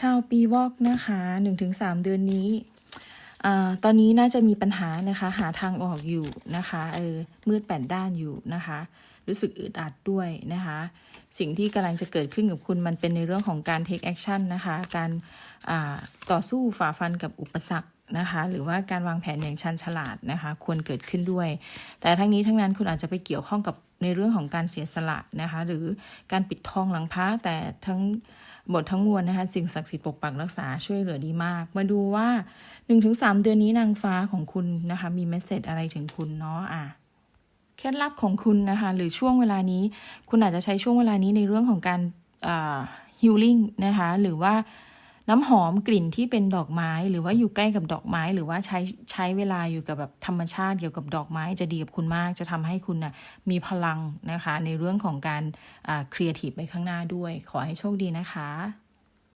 ชาวปีวอกนะคะ1-3 เดือนนี้อตอนนี้น่าจะมีปัญหานะคะหาทางออกอยู่นะคะเออมืดแปดด้านอยู่นะคะ รู้สึกอึดอัดด้วยนะคะ สิ่งที่กำลังจะเกิดขึ้นกับคุณมันเป็นในเรื่องของการ take action นะคะ การต่อสู้ฝ่าฟันกับอุปสรรค นะคะ หรือว่าการวางแผนอย่างชันฉลาดนะคะ ควรเกิดขึ้นด้วย แต่ทั้งนี้ทั้งนั้นคุณอาจจะไปเกี่ยวข้องกับในเรื่องของการเสียสละนะคะ หรือการปิดทองหลังพระแต่ทั้งหมดทั้งมวลนะคะ สิ่งศักดิ์สิทธิ์ปกปักรักษาช่วยเหลือดีมาก มาดูว่า 1-3 เดือนนี้นางฟ้าของคุณนะคะ มีเมสเซจอะไรถึงคุณเนาะอะเคล็ดลับของคุณนะคะหรือช่วงเวลานี้ คุณอาจจะใช้ช่วงเวลานี้ในเรื่องของการฮิลลิ่งนะคะ หรือว่า น้ำหอมกลิ่นที่เป็นดอกไม้ หรือว่าอยู่ใกล้กับดอกไม้ หรือว่าใช้ใช้เวลาอยู่กับแบบธรรมชาติเกี่ยวกับดอกไม้จะดีกับคุณมาก จะทำให้คุณนะ่ะมีพลังนะคะ ในเรื่องของการครีเอทีฟไปข้างหน้าด้วย ขอให้โชคดีนะคะ